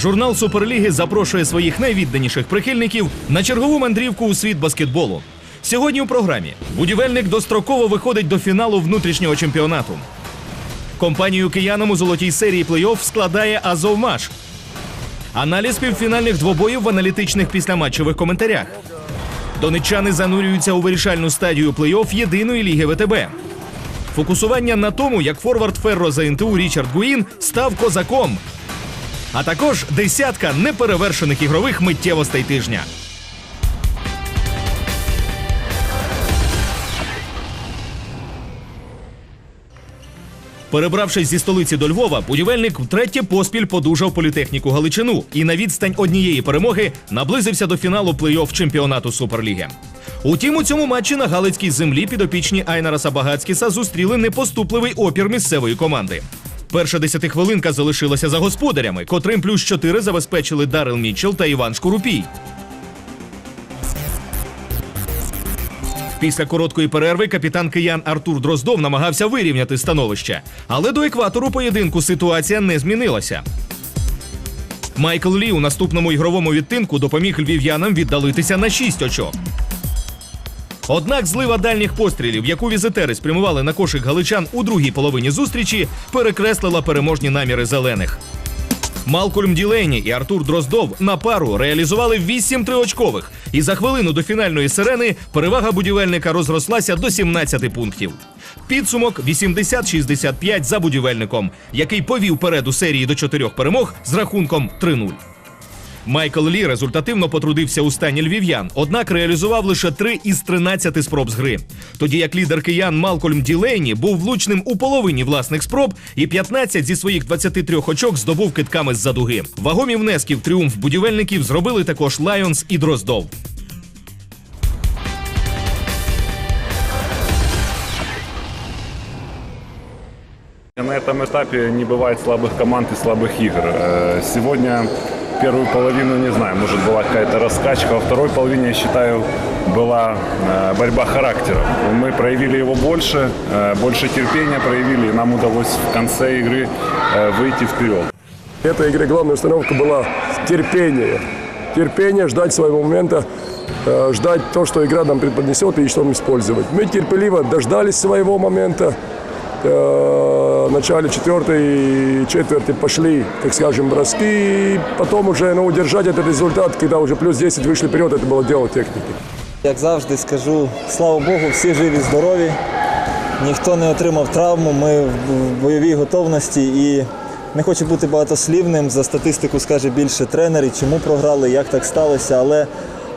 журнал Суперліги запрошує своїх найвідданіших прихильників на чергову мандрівку у світ баскетболу. Сьогодні у програмі будівельник достроково виходить до фіналу внутрішнього чемпіонату. Компанію киянам у золотій серії плей-офф складає Азовмаш. Аналіз півфінальних двобоїв в аналітичних післяматчевих коментарях. Донеччани занурюються у вирішальну стадію плей-офф єдиної ліги ВТБ. Фокусування на тому, як форвард Ферро за НТУ Річард Гуїн став козаком. А також десятка неперевершених ігрових миттєвостей тижня. Перебравшись зі столиці до Львова, будівельник втретє поспіль подужав політехніку Галичину і на відстань однієї перемоги наблизився до фіналу плей-офф чемпіонату Суперліги. Утім, у цьому матчі на Галицькій землі підопічні Айнара Сабагацькіса зустріли непоступливий опір місцевої команди. Перша десятихвилинка залишилася за господарями, котрим плюс 4 забезпечили Дарил Мітчелл та Іван Шкурупій. Після короткої перерви капітан киян Артур Дроздов намагався вирівняти становище, але до екватору поєдинку ситуація не змінилася. Майкл Лі у наступному ігровому відтинку допоміг львів'янам віддалитися на 6 очок. Однак злива дальніх пострілів, яку візитери спрямували на кошик галичан у другій половині зустрічі, перекреслила переможні наміри зелених. Малкольм Ділейні і Артур Дроздов на пару реалізували 8 триочкових, і за хвилину до фінальної сирени перевага будівельника розрослася до 17 пунктів. Підсумок 80-65 за будівельником, який повів перед у серії до чотирьох перемог з рахунком 3-0. Майкл Лі результативно потрудився у стані львів'ян, однак реалізував лише 3 із 13 спроб з гри. Тоді як лідер киян Малкольм Ділейні був влучним у половині власних спроб і 15 зі своїх 23 очок здобув китками з-за дуги. Вагомі внески в тріумф будівельників зробили також Лайонс і Дроздов. На этом этапе не бывает слабых команд и слабых игр. Э, Сегодня первую половину, не знаю, может была какая-то раскачка. Во второй половине, я считаю, была э, борьба характеров. Мы проявили его больше, э, больше терпения проявили, и нам удалось в конце игры э, выйти вперед. В этой игре главная установка была терпение. Терпение, ждать своего момента, ждать то, что игра нам преподнесет и что нам использовать. Мы терпеливо дождались своего момента. Э, В начале четвертой четверти пошли, так скажем, броски. И потом уже ну, удержать этот результат, когда уже плюс 10 вышли вперед, это было дело техники. Як завжди скажу, слава Богу, всі живі, здорові. Ніхто не отримав травму. Ми в бойовій готовності і не хочу бути багатослівним. За статистику скаже більше тренерів, чому програли, як так сталося. Але е,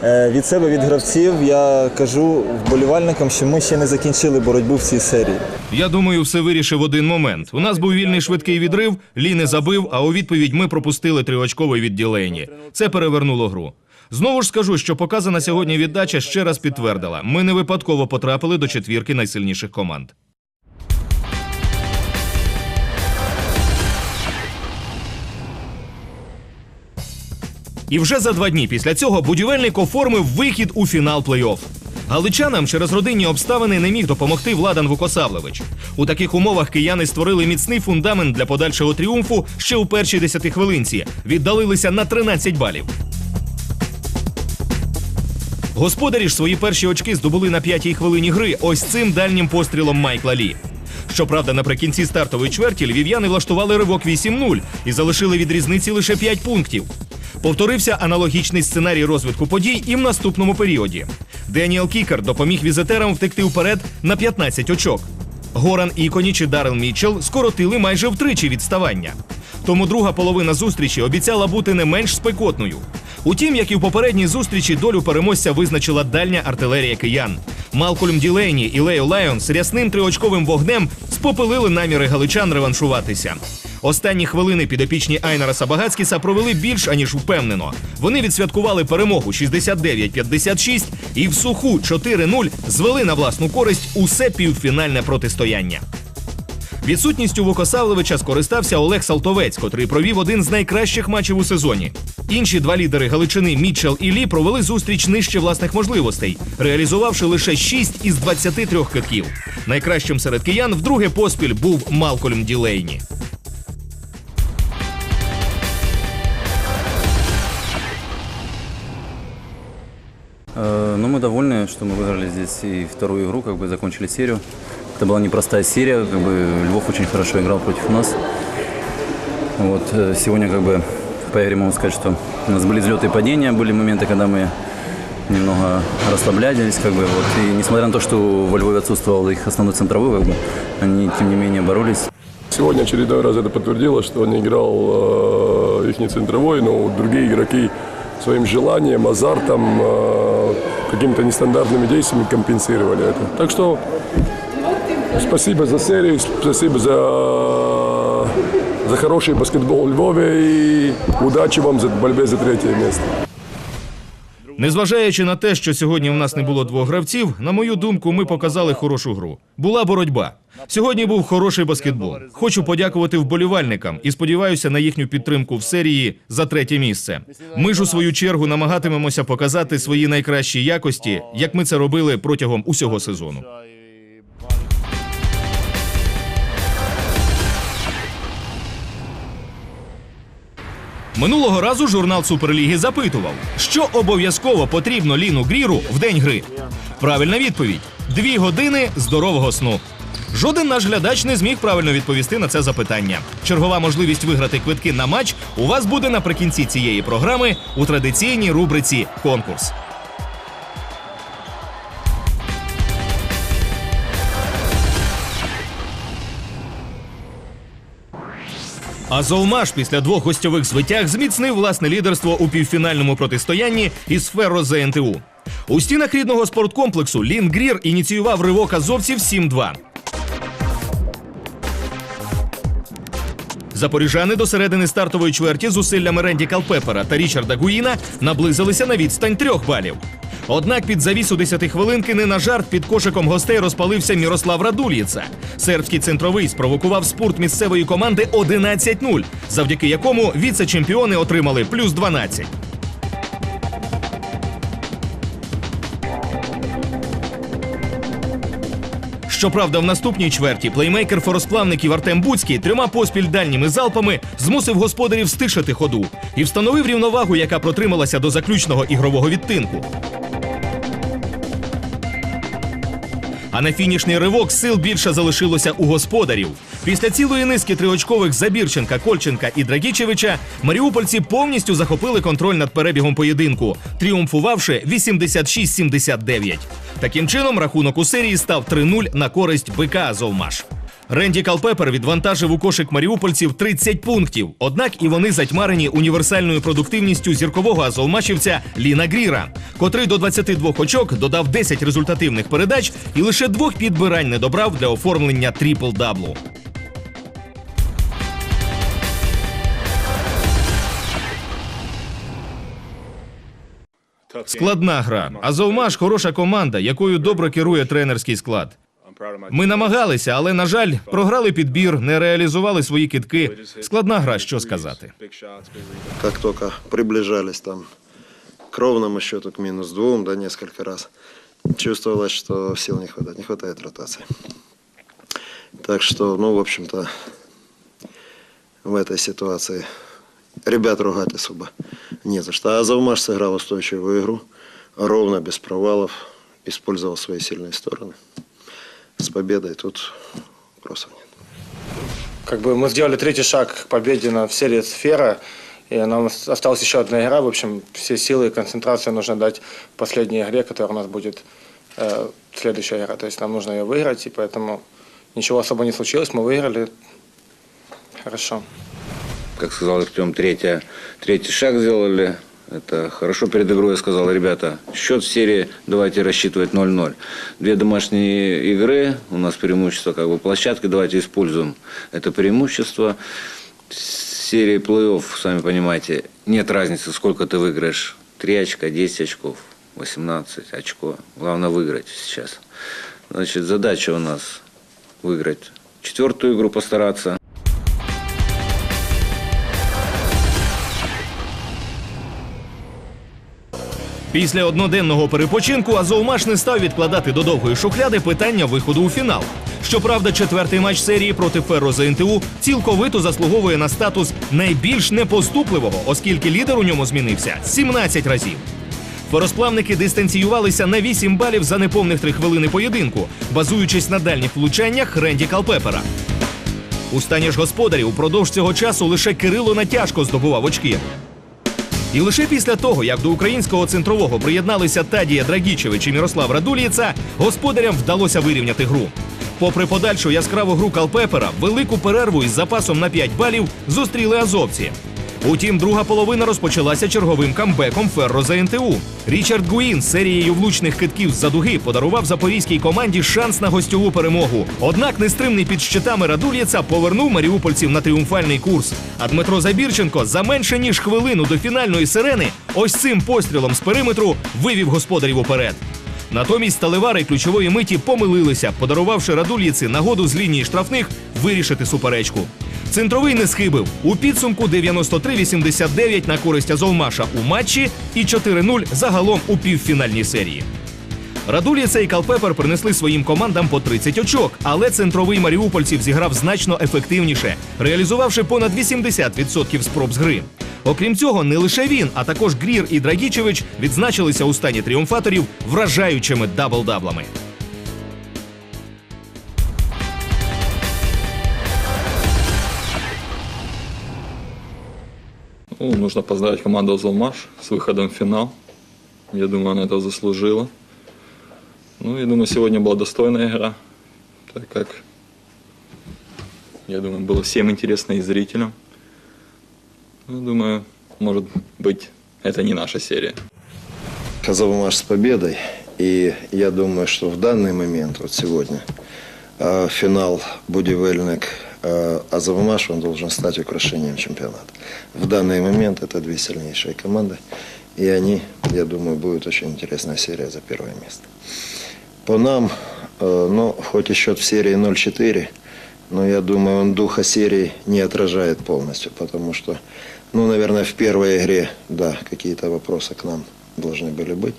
від себе, від гравців, я кажу вболівальникам, що ми ще не закінчили боротьбу в цій серії. Я думаю, все вирішив один момент. У нас був вільний швидкий відрив, Лі не забив, а у відповідь ми пропустили триочковий від Ділейні. Це перевернуло гру. Знову ж скажу, що показана сьогодні віддача ще раз підтвердила: ми не випадково потрапили до четвірки найсильніших команд. І вже за два дні після цього будівельник оформив вихід у фінал плей-офф. Галичанам через родинні обставини не міг допомогти Владан Вукосавлевич. У таких умовах кияни створили міцний фундамент для подальшого тріумфу ще у першій десятихвилинці. Віддалилися на 13 балів. Господарі ж свої перші очки здобули на п'ятій хвилині гри ось цим дальнім пострілом Майкла Лі. Щоправда, наприкінці стартової чверті львів'яни влаштували ривок 8-0 і залишили від різниці лише 5 пунктів. Повторився аналогічний сценарій розвитку подій і в наступному періоді. Деніел Кікер допоміг візитерам втекти вперед на 15 очок. Горан Іконіч і Даррел Мітчелл скоротили майже втричі відставання. Тому друга половина зустрічі обіцяла бути не менш спекотною. Утім, як і в попередній зустрічі, долю переможця визначила дальня артилерія киян. Малкольм Ділейні і Лео Лайонс рясним триочковим вогнем спопилили наміри галичан реваншуватися. Останні хвилини підопічні Айнара Сабагацькіса провели більш аніж впевнено. Вони відсвяткували перемогу 69-56 і в суху 4-0 звели на власну користь усе півфінальне протистояння. Відсутністю Вукосавлевича скористався Олег Салтовець, котрий провів один з найкращих матчів у сезоні. Інші два лідери Галичини Мітчел і Лі провели зустріч нижче власних можливостей, реалізувавши лише 6 із 23 китків. Найкращим серед киян вдруге поспіль був Малкольм Ділейні. Ну, мы довольны, что мы выиграли здесь и вторую игру, как бы закончили серию. Это была непростая серия, как бы Львов очень хорошо играл против нас. Вот э, сегодня как бы по игре могу сказать, что у нас были взлеты и падения, были моменты, когда мы немного расслаблялись, как бы вот. И несмотря на то, что во Львове отсутствовал их основной центровой, как бы, они тем не менее боролись. Сегодня очередной раз это подтвердилось, что не играл их центровой, но другие игроки своим желанием, азартом, э, какими-то нестандартными действиями компенсировали это. Так что спасибо за серию, спасибо за, за хороший баскетбол в Львове и удачи вам за борьбе за третье место. Незважаючи на те, що сьогодні в нас не було двох гравців, на мою думку, ми показали хорошу гру. Була боротьба. Сьогодні був хороший баскетбол. Хочу подякувати вболівальникам і сподіваюся на їхню підтримку в серії за третє місце. Ми ж у свою чергу намагатимемося показати свої найкращі якості, як ми це робили протягом усього сезону. Минулого разу журнал Суперліги запитував, що обов'язково потрібно Ліну Гріру в день гри. Правильна відповідь: дві години здорового сну. Жоден наш глядач не зміг правильно відповісти на це запитання. Чергова можливість виграти квитки на матч у вас буде наприкінці цієї програми у традиційній рубриці Конкурс. Азовмаш після двох гостьових звитяг зміцнив власне лідерство у півфінальному протистоянні із Ферро ЗНТУ. У стінах рідного спорткомплексу Лін Грір ініціював ривок азовців 7-2. Запоріжани до середини стартової чверті зусиллями Ренді Калпепера та Річарда Гуїна наблизилися на відстань трьох балів. Однак під завісу 10 хвилинки не на жарт під кошиком гостей розпалився Мірослав Радуліца. Сербський центровий спровокував спорт місцевої команди 11-0, завдяки якому віце-чемпіони отримали плюс 12. Щоправда, в наступній чверті плеймейкер форосплавників Артем Буцький трьома поспіль дальніми залпами змусив господарів стишити ходу і встановив рівновагу, яка протрималася до заключного ігрового відтинку. А на фінішний ривок сил більше залишилося у господарів. Після цілої низки триочкових Забірченка, Кольченка і Драгічевича маріупольці повністю захопили контроль над перебігом поєдинку, тріумфувавши 86-79. Таким чином, рахунок у серії став 3-0 на користь БК Азовмаш. Ренді Калпепер відвантажив у кошик маріупольців 30 пунктів. Однак і вони затьмарені універсальною продуктивністю зіркового азовмачівця Ліна Гріра, котрий до 22 очок додав 10 результативних передач і лише двох підбирань не добрав для оформлення трипл-даблу. Складна гра. Азовмаш хороша команда, якою добре керує тренерський склад. Ми намагалися, але на жаль, програли підбір, не реалізували свої китки. Складна гра, що сказати. как только приближались там к ровному счету, к минус двум, да, несколько раз, чувствовалось, что сил не хватает, не хватает ротации. Так что, ну, в общем-то, в этой ситуации ребят ругать особо не за что. А Завмаш сыграл устойчивую игру, ровно, без провалов, использовал свои сильные стороны. С победой тут вопросов нет. Как бы мы сделали третий шаг к победе на, в серии «Сфера», и нам осталась еще одна игра. В общем, все силы и концентрацию нужно дать в последней игре, которая у нас будет э, следующая игра. То есть нам нужно ее выиграть, и поэтому ничего особо не случилось. Мы выиграли. Хорошо. как сказал Артем, третья, третий шаг сделали. Это хорошо перед игрой я сказал, ребята, счет в серии давайте рассчитывать 0-0. Две домашние игры, у нас преимущество как бы площадки, давайте используем это преимущество. Серии плей-офф, сами понимаете, нет разницы, сколько ты выиграешь. 3 очка, 10 очков, 18 очко. Главное выиграть сейчас. Значит, задача у нас выиграть четвертую игру, постараться. Після одноденного перепочинку Азовмаш не став відкладати до довгої шухляди питання виходу у фінал. Щоправда, четвертий матч серії проти Ферро ЗНТУ цілковито заслуговує на статус найбільш непоступливого, оскільки лідер у ньому змінився 17 разів. Феросплавники дистанціювалися на 8 балів за неповних 3 хвилини поєдинку, базуючись на дальніх влучаннях Ренді Калпепера. У стані ж господарів упродовж цього часу лише Кирило натяжко здобував очки. І лише після того, як до українського центрового приєдналися Тадія Драгічевич і Мірослав Радулієца, господарям вдалося вирівняти гру. Попри подальшу яскраву гру Калпепера, велику перерву із запасом на 5 балів зустріли азовці. Утім, друга половина розпочалася черговим камбеком Ферро за НТУ. Річард Гуїн з серією влучних китків з-за дуги подарував запорізькій команді шанс на гостьову перемогу. Однак нестримний під щитами Радулєца повернув маріупольців на тріумфальний курс. А Дмитро Забірченко за менше ніж хвилину до фінальної сирени ось цим пострілом з периметру вивів господарів уперед. Натомість сталевари ключової миті помилилися, подарувавши Радуліці нагоду з лінії штрафних вирішити суперечку. Центровий не схибив. У підсумку 93-89 на користь Азовмаша у матчі і 4-0 загалом у півфінальній серії. Радуліца і Калпепер принесли своїм командам по 30 очок, але центровий маріупольців зіграв значно ефективніше, реалізувавши понад 80% спроб з гри. Окрім цього, не лише він, а також Грір і Драгічевич відзначилися у стані тріумфаторів вражаючими дабл-даблами. Ну, нужно поздравить команду «Азовмаш» с выходом в финал. Я думаю, она этого заслужила. Ну, я думаю, сегодня была достойная игра, так как, я думаю, было всем интересно и зрителям. Ну, думаю, может быть, это не наша серия. Казавмаш с победой. И я думаю, что в данный момент, вот сегодня, э, финал Будивельник э, Азовмаш, он должен стать украшением чемпионата. В данный момент это две сильнейшие команды. И они, я думаю, будет очень интересная серия за первое место. По нам, э, ну, хоть и счет в серии 0-4, но я думаю, он духа серии не отражает полностью, потому что, ну, наверное, в первой игре, да, какие-то вопросы к нам должны были быть.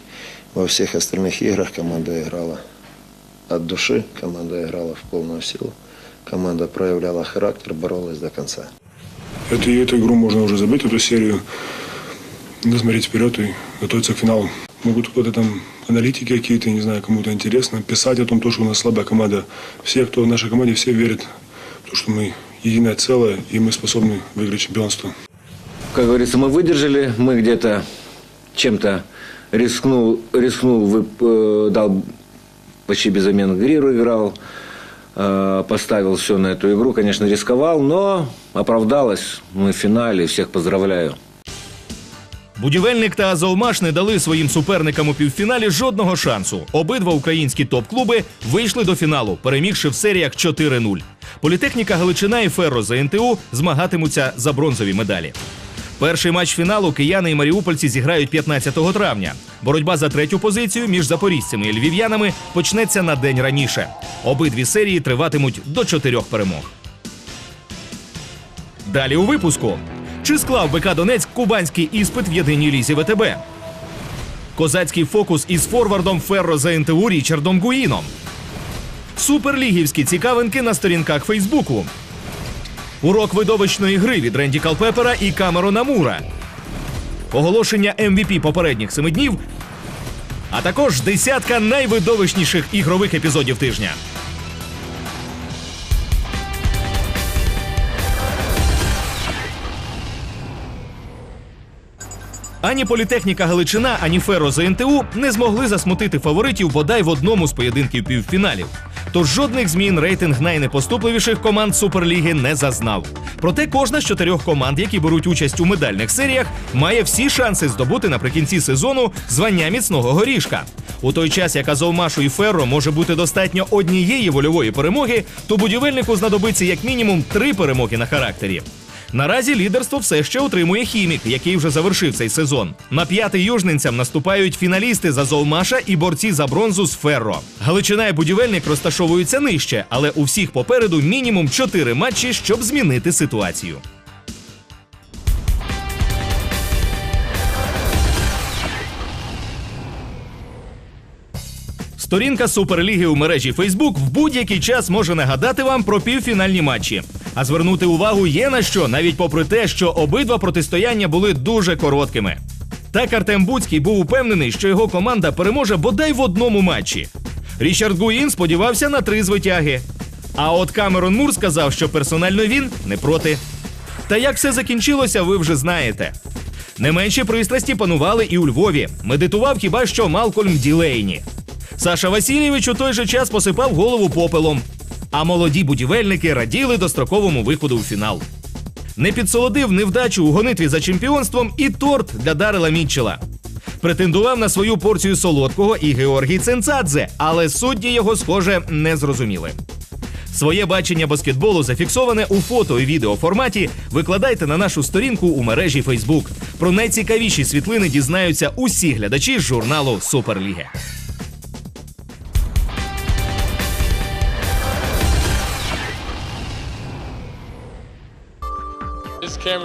Во всех остальных играх команда играла от души, команда играла в полную силу, команда проявляла характер, боролась до конца. Эту, эту игру можно уже забыть, эту серию. Надо смотреть вперед и готовиться к финалу. Могут кто-то там аналитики какие-то, не знаю, кому-то интересно, писать о том, то, что у нас слабая команда. Все, кто в нашей команде, все верят в то, что мы единое целое, и мы способны выиграть чемпионство. Как говорится, мы выдержали, мы где-то чем-то рискнул, рискнул, вып- э, дал почти без замен Гриру играл, поставил все на эту игру, конечно, рисковал, но оправдалось. Мы в финале, всех поздравляю. Будівельник та Азовмаш не дали своїм суперникам у півфіналі жодного шансу. Обидва українські топ-клуби вийшли до фіналу, перемігши в серіях 4-0. Політехніка Галичина і Ферро за НТУ змагатимуться за бронзові медалі. Перший матч фіналу кияни і маріупольці зіграють 15 травня. Боротьба за третю позицію між запорізцями і львів'янами почнеться на день раніше. Обидві серії триватимуть до чотирьох перемог. Далі у випуску. Чи склав БК Донецьк кубанський іспит в єдиній лізі ВТБ? Козацький фокус із форвардом Ферро за НТУ Річардом Гуїном. Суперлігівські цікавинки на сторінках Фейсбуку. Урок видовищної гри від Ренді Калпепера і Камерона Мура. Оголошення MVP попередніх семи днів. А також десятка найвидовищніших ігрових епізодів тижня. Ані політехніка Галичина, ані Ферро з НТУ не змогли засмутити фаворитів бодай в одному з поєдинків півфіналів. Тож жодних змін рейтинг найнепоступливіших команд Суперліги не зазнав. Проте кожна з чотирьох команд, які беруть участь у медальних серіях, має всі шанси здобути наприкінці сезону звання міцного горішка. У той час, як Азовмашу і Ферро може бути достатньо однієї вольової перемоги, то будівельнику знадобиться як мінімум три перемоги на характері. Наразі лідерство все ще утримує хімік, який вже завершив цей сезон. На п'ятий южненцям наступають фіналісти за зовмаша і борці за бронзу з Ферро. Галичина і будівельник розташовуються нижче, але у всіх попереду мінімум чотири матчі, щоб змінити ситуацію. Сторінка Суперліги у мережі Фейсбук в будь-який час може нагадати вам про півфінальні матчі. А звернути увагу є на що, навіть попри те, що обидва протистояння були дуже короткими. Так Артем Буцький був упевнений, що його команда переможе бодай в одному матчі. Річард Гуїн сподівався на три звитяги. А от Камерон Мур сказав, що персонально він не проти. Та як все закінчилося, ви вже знаєте. Не менші пристрасті панували і у Львові. Медитував хіба що Малкольм Ділейні. Саша Васильєвич у той же час посипав голову попелом. А молоді будівельники раділи достроковому виходу у фінал. Не підсолодив невдачу у гонитві за чемпіонством і торт для Дарила Мітчела. Претендував на свою порцію солодкого і Георгій Ценцадзе, але судді його, схоже, не зрозуміли. Своє бачення баскетболу зафіксоване у фото і відео форматі. Викладайте на нашу сторінку у мережі Facebook. Про найцікавіші світлини дізнаються усі глядачі журналу Суперліги.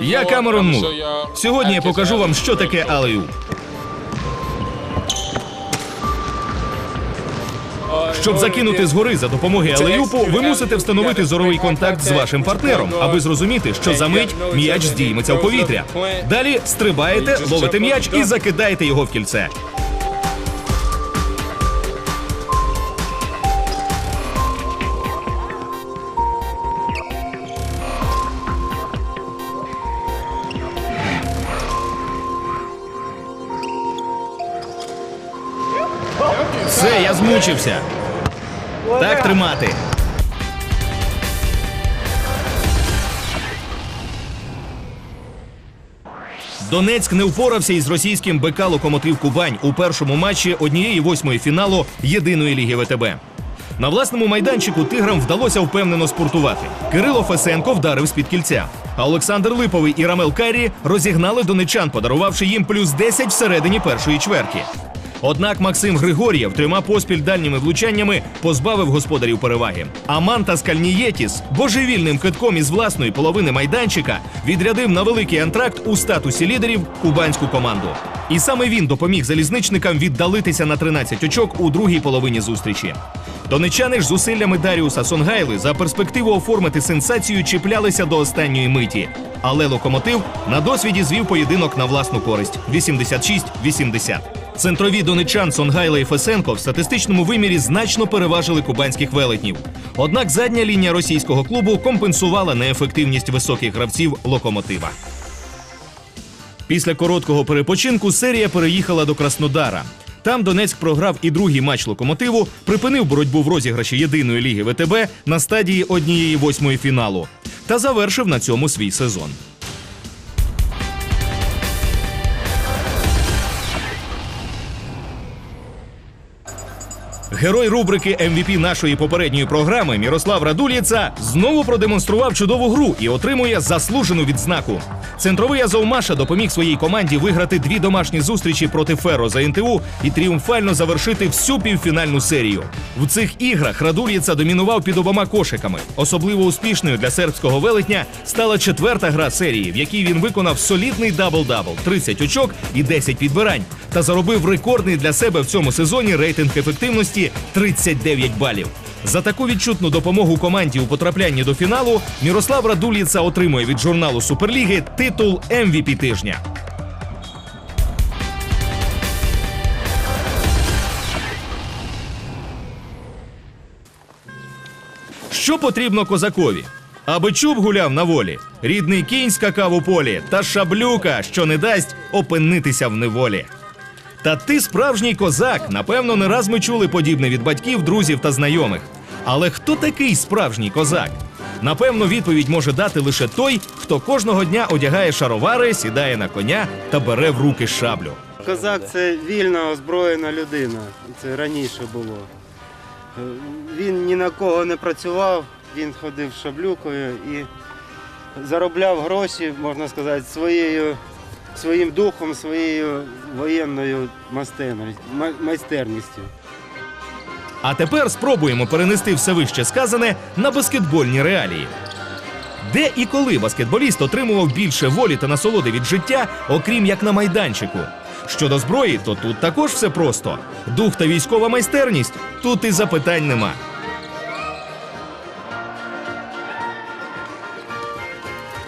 Я Камерон Мур. Сьогодні я покажу вам, що таке алею. Щоб закинути згори за допомогою алеюпу, ви мусите встановити зоровий контакт з вашим партнером, аби зрозуміти, що за мить м'яч здійметься в повітря. Далі стрибаєте, ловите м'яч і закидаєте його в кільце. Все. Так тримати. Донецьк не впорався із російським БК Локомотив Кубань у першому матчі однієї восьмої фіналу єдиної ліги ВТБ. На власному майданчику тиграм вдалося впевнено спортувати. Кирило Фесенко вдарив з-під кільця. А Олександр Липовий і Рамел Каррі розігнали донечан, подарувавши їм плюс 10 всередині першої чверті. Однак Максим Григор'єв трьома поспіль дальніми влучаннями позбавив господарів переваги. А Мантас Кальнієтіс божевільним китком із власної половини майданчика відрядив на великий антракт у статусі лідерів кубанську команду. І саме він допоміг залізничникам віддалитися на 13 очок у другій половині зустрічі. Донечани ж зусиллями Даріуса Сонгайли за перспективу оформити сенсацію чіплялися до останньої миті. Але локомотив на досвіді звів поєдинок на власну користь 86-80. Центрові донечан Сонгайла і Фесенко в статистичному вимірі значно переважили кубанських велетнів. Однак задня лінія російського клубу компенсувала неефективність високих гравців локомотива. Після короткого перепочинку серія переїхала до Краснодара. Там Донецьк програв і другий матч локомотиву, припинив боротьбу в розіграші єдиної ліги ВТБ на стадії однієї восьмої фіналу та завершив на цьому свій сезон. Герой рубрики MVP нашої попередньої програми Мірослав Радулєца знову продемонстрував чудову гру і отримує заслужену відзнаку. Центровий Азовмаша допоміг своїй команді виграти дві домашні зустрічі проти Феро за НТУ і тріумфально завершити всю півфінальну серію. В цих іграх Радулєца домінував під обома кошиками. Особливо успішною для сербського велетня стала четверта гра серії, в якій він виконав солідний дабл-дабл – 30 очок і 10 підбирань, та заробив рекордний для себе в цьому сезоні рейтинг ефективності 39 балів. За таку відчутну допомогу команді у потраплянні до фіналу Мірослав Радуліца отримує від журналу Суперліги титул MVP тижня. Що потрібно козакові? Аби чуб гуляв на волі, рідний кінь скакав у полі, та шаблюка, що не дасть опинитися в неволі. Та ти справжній козак. Напевно, не раз ми чули подібне від батьків, друзів та знайомих. Але хто такий справжній козак? Напевно, відповідь може дати лише той, хто кожного дня одягає шаровари, сідає на коня та бере в руки шаблю. Козак це вільна озброєна людина. Це раніше було. Він ні на кого не працював, він ходив шаблюкою і заробляв гроші, можна сказати, своєю, своїм духом, своєю воєнною майстерністю- А тепер спробуємо перенести все вище сказане на баскетбольні реалії. Де і коли баскетболіст отримував більше волі та насолоди від життя, окрім як на майданчику? Щодо зброї, то тут також все просто. Дух та військова майстерність тут і запитань нема.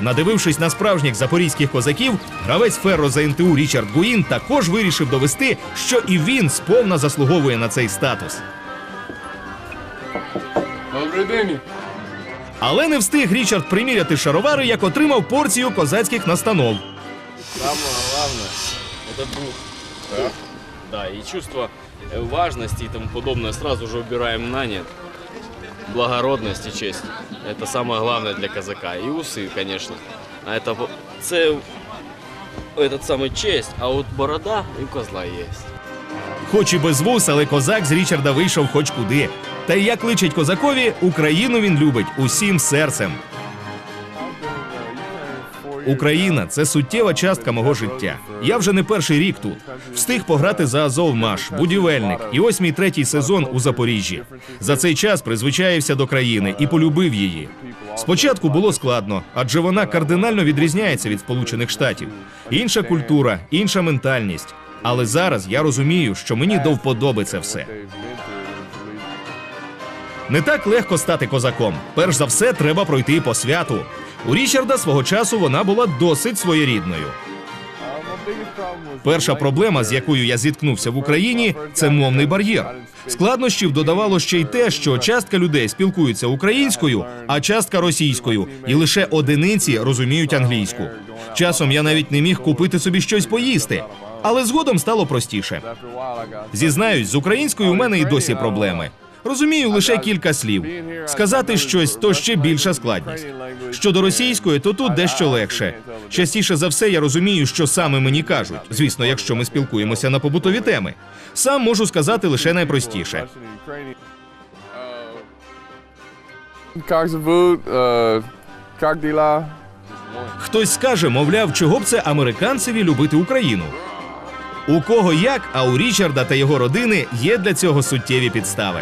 Надивившись на справжніх запорізьких козаків, гравець Ферро за НТУ Річард Гуїн також вирішив довести, що і він сповна заслуговує на цей статус. Добрый день. Але не встиг Річард приміряти шаровари, як отримав порцію козацьких настанов. Самое главное – это дух. Да. Да, и чувство э, важности и тому подобное сразу же убираем на нет. Благородность и честь – это самое главное для казака. И усы, конечно. А это по- це этот самый честь, а вот борода и у козла есть. Хоч і без вус, але козак з Річарда вийшов хоч куди. Та й як личить козакові, Україну він любить усім серцем. Україна це суттєва частка мого життя. Я вже не перший рік тут. Встиг пограти за Азовмаш, будівельник, і ось мій третій сезон у Запоріжжі. За цей час призвичаєвся до країни і полюбив її. Спочатку було складно, адже вона кардинально відрізняється від Сполучених Штатів. Інша культура, інша ментальність. Але зараз я розумію, що мені до вподоби це все. Не так легко стати козаком. Перш за все, треба пройти по святу. У Річарда свого часу вона була досить своєрідною. Перша проблема, з якою я зіткнувся в Україні, це мовний бар'єр. Складнощів додавало ще й те, що частка людей спілкується українською, а частка російською, і лише одиниці розуміють англійську. Часом я навіть не міг купити собі щось поїсти, але згодом стало простіше. Зізнаюсь, з українською у мене і досі проблеми. Розумію лише кілька слів. Сказати щось то ще більша складність. Щодо російської, то тут дещо легше. Частіше за все я розумію, що саме мені кажуть. Звісно, якщо ми спілкуємося на побутові теми. Сам можу сказати лише найпростіше. Дела? Хтось скаже, мовляв, чого б це американцеві любити Україну. У кого як, а у Річарда та його родини є для цього суттєві підстави.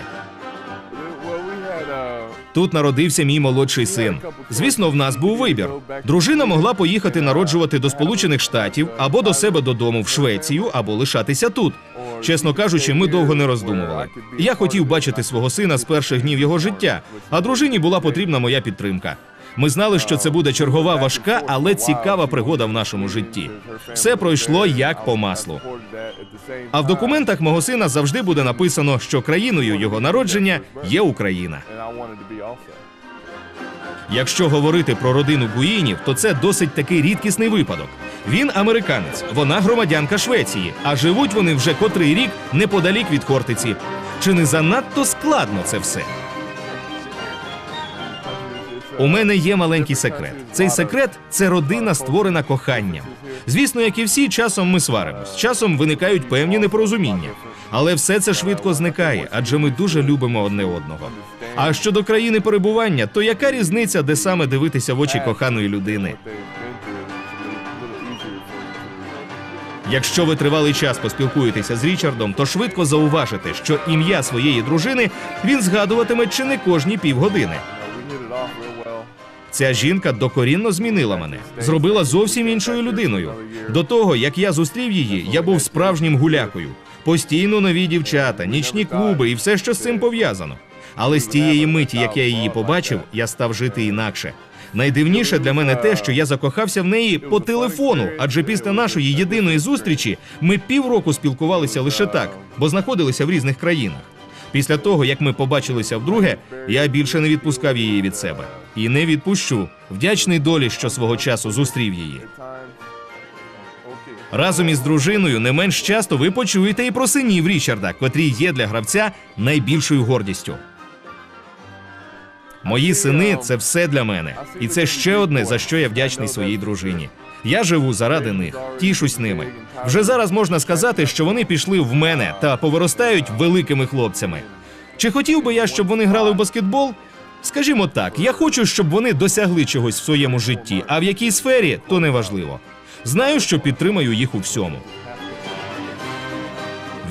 Тут народився мій молодший син. Звісно, в нас був вибір. Дружина могла поїхати народжувати до Сполучених Штатів або до себе додому в Швецію, або лишатися тут. Чесно кажучи, ми довго не роздумували. Я хотів бачити свого сина з перших днів його життя, а дружині була потрібна моя підтримка. Ми знали, що це буде чергова важка, але цікава пригода в нашому житті. Все пройшло як по маслу. А в документах мого сина завжди буде написано, що країною його народження є Україна. Якщо говорити про родину Гуїнів, то це досить такий рідкісний випадок. Він американець, вона громадянка Швеції, а живуть вони вже котрий рік неподалік від Хортиці. Чи не занадто складно це все? У мене є маленький секрет. Цей секрет це родина, створена коханням. Звісно, як і всі, часом ми сваримось, часом виникають певні непорозуміння. Але все це швидко зникає, адже ми дуже любимо одне одного. А щодо країни перебування, то яка різниця, де саме дивитися в очі коханої людини? Якщо ви тривалий час поспілкуєтеся з Річардом, то швидко зауважите, що ім'я своєї дружини він згадуватиме чи не кожні півгодини. Ця жінка докорінно змінила мене, зробила зовсім іншою людиною. До того, як я зустрів її, я був справжнім гулякою. Постійно нові дівчата, нічні клуби і все, що з цим пов'язано. Але з тієї миті, як я її побачив, я став жити інакше. Найдивніше для мене те, що я закохався в неї по телефону, адже після нашої єдиної зустрічі ми півроку спілкувалися лише так, бо знаходилися в різних країнах. Після того, як ми побачилися вдруге, я більше не відпускав її від себе. І не відпущу. Вдячний долі, що свого часу зустрів її. Разом із дружиною не менш часто ви почуєте і про синів Річарда, котрі є для гравця найбільшою гордістю. Мої сини це все для мене, і це ще одне за що я вдячний своїй дружині. Я живу заради них, тішусь ними. Вже зараз можна сказати, що вони пішли в мене та повиростають великими хлопцями. Чи хотів би я, щоб вони грали в баскетбол? Скажімо так, я хочу, щоб вони досягли чогось в своєму житті, а в якій сфері то не важливо. Знаю, що підтримаю їх у всьому.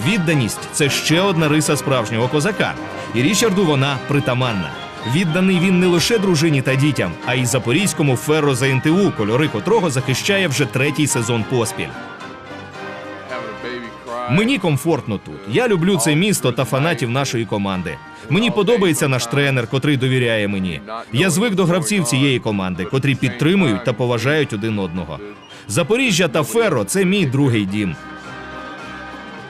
Відданість це ще одна риса справжнього козака, і Річарду вона притаманна. Відданий він не лише дружині та дітям, а й запорізькому ферро за НТУ, кольори котрого захищає вже третій сезон поспіль. Мені комфортно тут. Я люблю це місто та фанатів нашої команди. Мені подобається наш тренер, котрий довіряє мені. Я звик до гравців цієї команди, котрі підтримують та поважають один одного. Запоріжжя та Ферро це мій другий дім.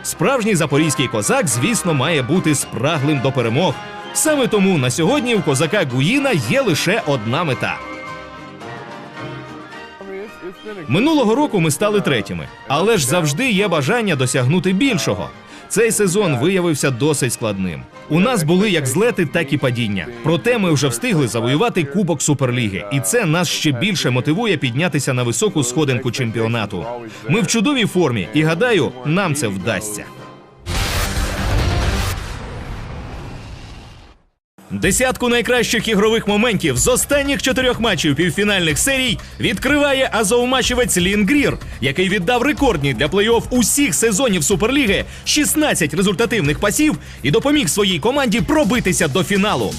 Справжній запорізький козак, звісно, має бути спраглим до перемог. Саме тому на сьогодні у козака Гуїна є лише одна мета. Минулого року ми стали третіми, але ж завжди є бажання досягнути більшого. Цей сезон виявився досить складним. У нас були як злети, так і падіння. Проте ми вже встигли завоювати Кубок Суперліги, і це нас ще більше мотивує піднятися на високу сходинку чемпіонату. Ми в чудовій формі, і гадаю, нам це вдасться. Десятку найкращих ігрових моментів з останніх чотирьох матчів півфінальних серій відкриває азовмачівець Лін Грір, який віддав рекордні для плей-офф усіх сезонів Суперліги 16 результативних пасів і допоміг своїй команді пробитися до фіналу.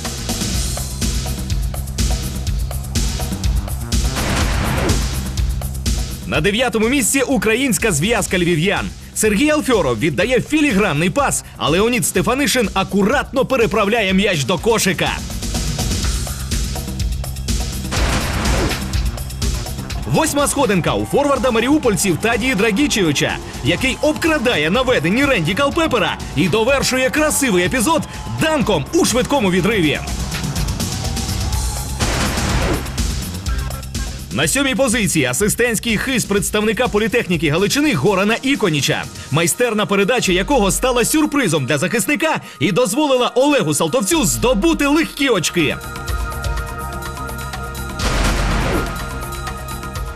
На дев'ятому місці українська зв'язка львів'ян. Сергій Алфьоров віддає філігранний пас, а Леонід Стефанишин акуратно переправляє м'яч до кошика. Восьма сходинка у форварда маріупольців Тадії Драгічевича, який обкрадає наведені Ренді Калпепера і довершує красивий епізод данком у швидкому відриві. На сьомій позиції асистентський хист представника політехніки Галичини Горана Іконіча, майстерна передача якого стала сюрпризом для захисника і дозволила Олегу Салтовцю здобути легкі очки.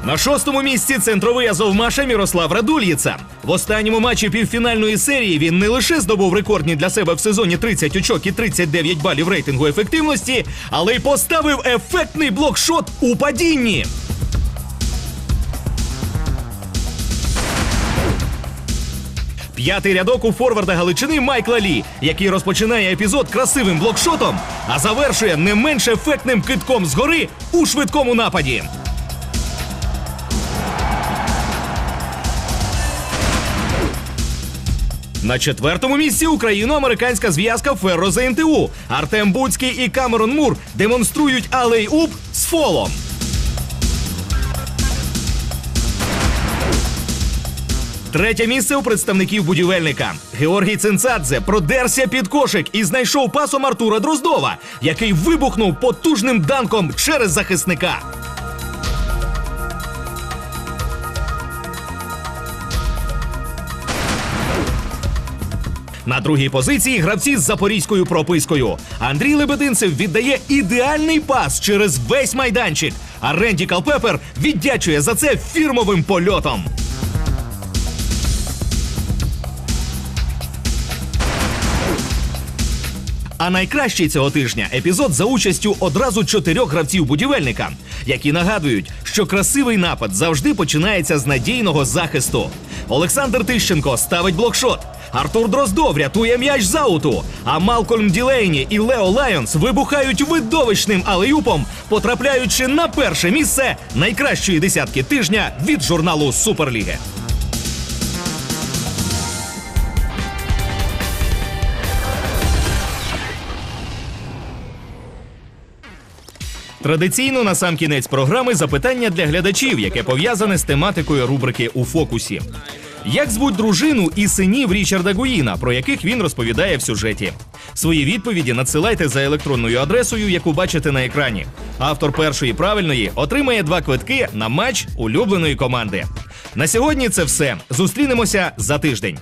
На шостому місці центровий азовмаша Мірослав Радульєца. В останньому матчі півфінальної серії він не лише здобув рекордні для себе в сезоні 30 очок і 39 балів рейтингу ефективності, але й поставив ефектний блокшот у падінні. П'ятий рядок у форварда Галичини Майкла Лі, який розпочинає епізод красивим блокшотом, а завершує не менш ефектним китком згори у швидкому нападі. На четвертому місці україно-американська зв'язка Ферро за НТУ. Артем Буцький і Камерон Мур демонструють алей-уп з фолом. Третє місце у представників будівельника. Георгій Цинцадзе продерся під кошик і знайшов пасом Артура Дроздова, який вибухнув потужним данком через захисника. На другій позиції гравці з запорізькою пропискою. Андрій Лебединцев віддає ідеальний пас через весь майданчик. А Ренді Калпепер віддячує за це фірмовим польотом. А найкращий цього тижня епізод за участю одразу чотирьох гравців будівельника, які нагадують, що красивий напад завжди починається з надійного захисту. Олександр Тищенко ставить блокшот. Артур Дроздов рятує м'яч з ауту. А Малкольм Ділейні і Лео Лайонс вибухають видовищним алеюпом, потрапляючи на перше місце найкращої десятки тижня від журналу Суперліги. Традиційно на сам кінець програми запитання для глядачів, яке пов'язане з тематикою рубрики у фокусі. Як звуть дружину і синів Річарда Гуїна, про яких він розповідає в сюжеті? Свої відповіді надсилайте за електронною адресою, яку бачите на екрані. Автор першої правильної отримає два квитки на матч улюбленої команди. На сьогодні це все. Зустрінемося за тиждень.